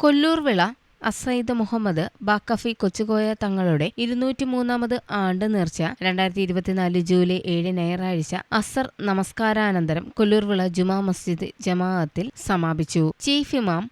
കൊല്ലൂർ വിള അസൈദ് മുഹമ്മദ് ബാക്കഫി കൊച്ചുകോയ തങ്ങളുടെ ഇരുന്നൂറ്റി മൂന്നാമത് ആണ്ട് നേർച്ച രണ്ടായിരത്തി ഇരുപത്തിനാല് ജൂലൈ ഏഴ് ഞായറാഴ്ച അസർ നമസ്കാരാനന്തരം കൊല്ലൂർവിള ജുമാ മസ്ജിദ് ജമാഅത്തിൽ സമാപിച്ചു. ചീഫ് ഇമാം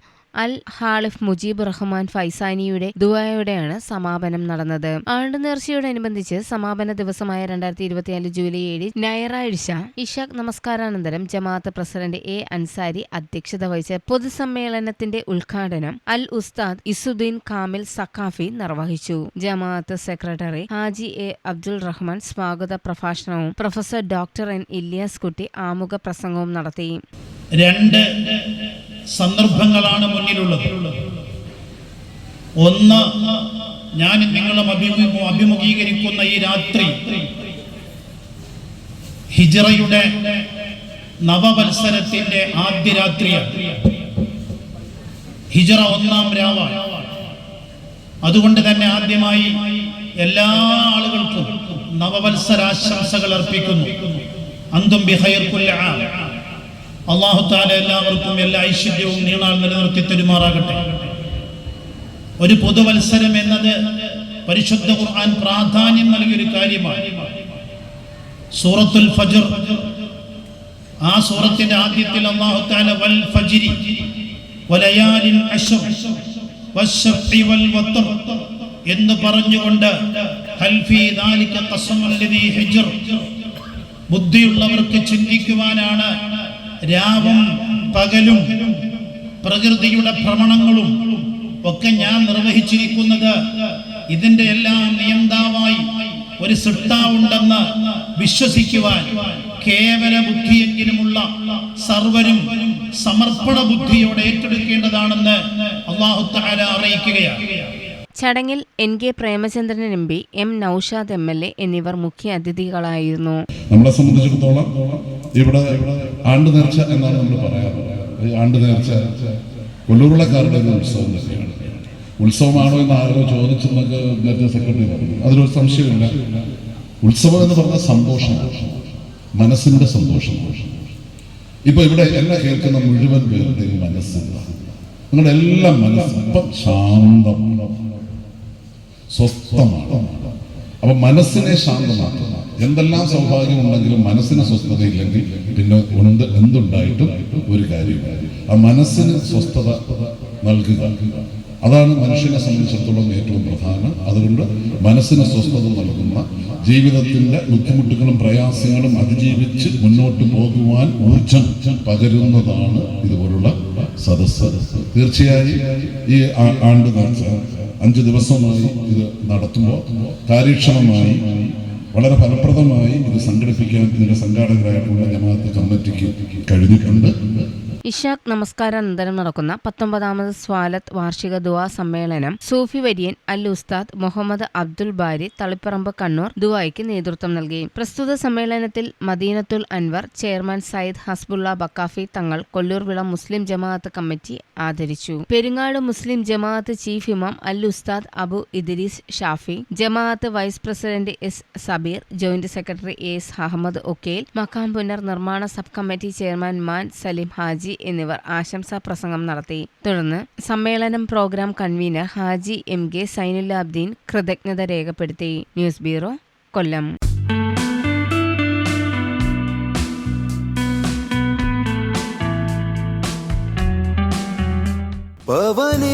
അൽ ഹാളിഫ് മുജീബ് റഹ്മാൻ ഫൈസാനിയുടെ ദുആയോടെയാണ് സമാപനം നടന്നത്. ആണ്ട് നേർച്ചയോടനുബന്ധിച്ച് സമാപന ദിവസമായ രണ്ടായിരത്തി ഇരുപത്തിനാല് ജൂലൈ ഏഴ് ഞായറാഴ്ച ഇഷാഖ് നമസ്കാരാനന്തരം ജമാഅത്ത് പ്രസിഡന്റ് എ അൻസാരി അധ്യക്ഷത വഹിച്ച പൊതുസമ്മേളനത്തിന്റെ ഉദ്ഘാടനം അൽ ഉസ്താദ് ഇസുദ്ദീൻ കാമിൽ സക്കാഫി നിർവഹിച്ചു. ജമാഅത്ത് സെക്രട്ടറി ഹാജി എ അബ്ദുൾ റഹ്മാൻ സ്വാഗത പ്രഭാഷണവും പ്രൊഫസർ ഡോക്ടർ എൻ ഇല്യാസ് കുട്ടി ആമുഖ പ്രസംഗവും നടത്തി. രണ്ട് സന്ദർഭങ്ങളാണ് മുന്നിലുള്ളത്. ഒന്ന് ഞാൻ നിങ്ങളും അഭിമുഖ അഭിമുഖീകരിക്കുന്ന ഈ രാത്രി ഹിജറയുടെ നവവത്സരത്തിന്റെ ആദ്യ രാത്രിയാണ്. ഹിജറ ഒന്നാം രാവാണ്. അതുകൊണ്ട് തന്നെ ആദ്യമായി എല്ലാ ആളുകൾക്കും നവവത്സരാശംസകൾ അർപ്പിക്കുന്നു. അന്തും ബിഹൈർ കുല്ല ആം. അള്ളാഹു താല എല്ലാവർക്കും എല്ലാ ഐശ്വര്യവും നീണാൾ നിലനിർത്തി തെരുമാറാകട്ടെ. ഒരു പൊതുവത്സരം എന്നത് പരിശുദ്ധ ഖുർആൻ പ്രാധാന്യം നൽകിയൊരു കാര്യമാണ്. സൂറത്തുൽ ഫജ്ർ. ആ സൂറത്തിന്റെ ആദ്യത്തിൽ അള്ളാഹു താല വൽ ഫജിരി വലയാലിൻ വൽ എന്ന് പറഞ്ഞുകൊണ്ട് ബുദ്ധിയുള്ളവർക്ക് ചിന്തിക്കുവാനാണ് രാവും പകലും പ്രകൃതിയുടെ ഭ്രമണങ്ങളും ഒക്കെ ഞാൻ നിർവഹിച്ചിരിക്കുന്നത്. ഇതിന്റെ എല്ലാം നിയന്താവായി ഒരു സൃഷ്ടാവുണ്ടെന്ന് വിശ്വസിക്കുവാൻ കേവല ബുദ്ധിയെങ്കിലുമുള്ള സർവരും സമർപ്പണ ബുദ്ധിയോടെ ഏറ്റെടുക്കേണ്ടതാണെന്ന് അള്ളാഹു താല അറിയിക്കുകയാണ്. ചടങ്ങിൽ N K Premachandran M P M Noushad M L A എന്നിവർ മുഖ്യ അതിഥികളായിരുന്നു. നമ്മളെ സംബന്ധിച്ചിടത്തോളം ഇവിടെ ആണ്ട് നേർച്ച എന്നാണ് നമ്മൾ പറയാറ്. ഈ ആണ്ട് നേർച്ച കൊല്ലൂരുളക്കാരുടെ ഒരു ഉത്സവം തന്നെയാണ്. ഉത്സവമാണോ എന്ന് ആരോ നേരത്തെ സെക്രട്ടറി പറഞ്ഞു. അതിലൊരു സംശയമില്ല. ഉത്സവം എന്ന് പറഞ്ഞാൽ സന്തോഷം. മനസ്സിന്റെ സന്തോഷം. ഇപ്പൊ ഇവിടെ എന്നെ കേൾക്കുന്ന മുഴുവൻ പേരുടെയും മനസ്സില്ല നിങ്ങളുടെ എല്ലാം മനസ്സ് ശാന്തം. സ്വസ്ഥമാണ് അപ്പൊ മനസ്സിനെ ശാന്തമാക്കുക എന്തെല്ലാം സൗഭാഗ്യം ഉണ്ടെങ്കിലും മനസ്സിന് സ്വസ്ഥതയില്ലെങ്കിൽ പിന്നെ ഉണ്ട് എന്തുണ്ടായിട്ടും ഒരു കാര്യമില്ല ആ മനസ്സിന് സ്വസ്ഥത നൽകുക. അതാണ് മനുഷ്യനെ സംബന്ധിച്ചിടത്തോളം ഏറ്റവും പ്രധാനം. അതുകൊണ്ട് മനസ്സിന് സ്വസ്ഥത നൽകുന്ന ജീവിതത്തിന്റെ ബുദ്ധിമുട്ടുകളും പ്രയാസങ്ങളും അതിജീവിച്ച് മുന്നോട്ട് പോകുവാൻ ഊർജം പകരുന്നതാണ് ഇതുപോലുള്ള സദസ്സ്. തീർച്ചയായും ഈ ആണ്ട് നേർച്ച അഞ്ച് ദിവസമായി ഇത് നടത്തുമ്പോൾ കാര്യക്ഷമമായി വളരെ ഫലപ്രദമായി ഇത് സംഘടിപ്പിക്കാൻ ഇതിന്റെ സംഘാടകരായിട്ടുള്ള ജമാഅത്ത് കമ്മിറ്റിക്ക് കഴിഞ്ഞിട്ടുണ്ട്. ഇഷാഖ് നമസ്കാരാനന്തരം നടക്കുന്ന പത്തൊമ്പതാമത് സ്വാലത്ത് വാർഷിക ദുവാ സമ്മേളനം സൂഫി വര്യൻ അൽ ഉസ്താദ് മുഹമ്മദ് അബ്ദുൽ ബാരി തളിപ്പറമ്പ് കണ്ണൂർ ദുവായിക്ക് നേതൃത്വം നൽകി. പ്രസ്തുത സമ്മേളനത്തിൽ മദീനത്തുൽ അൻവർ ചെയർമാൻ സയ്യിദ് ഹസ്ബുള്ള ബക്കാഫി തങ്ങൾ കൊല്ലൂർവിള മുസ്ലിം ജമാഅത്ത് കമ്മിറ്റി ആദരിച്ചു. പെരിങ്ങാട് മുസ്ലിം ജമാഅത്ത് ചീഫ് ഇമാം അൽ ഉസ്താദ് അബു ഇദ്രീസ് ഷാഫി ജമാഅത്ത് vice president S Sabir joint secretary S Ahmed ഒക്കേൽ മക്കാം പുനർ നിർമ്മാണ sub committee chairman man Salim Haji എന്നിവർ ആശംസാ പ്രസംഗം നടത്തി. തുടർന്ന് സമ്മേളനം programme convener Haji M K Zainulabdeen കൃതജ്ഞത രേഖപ്പെടുത്തി. News bureau Kollam. പവനേറുന്ന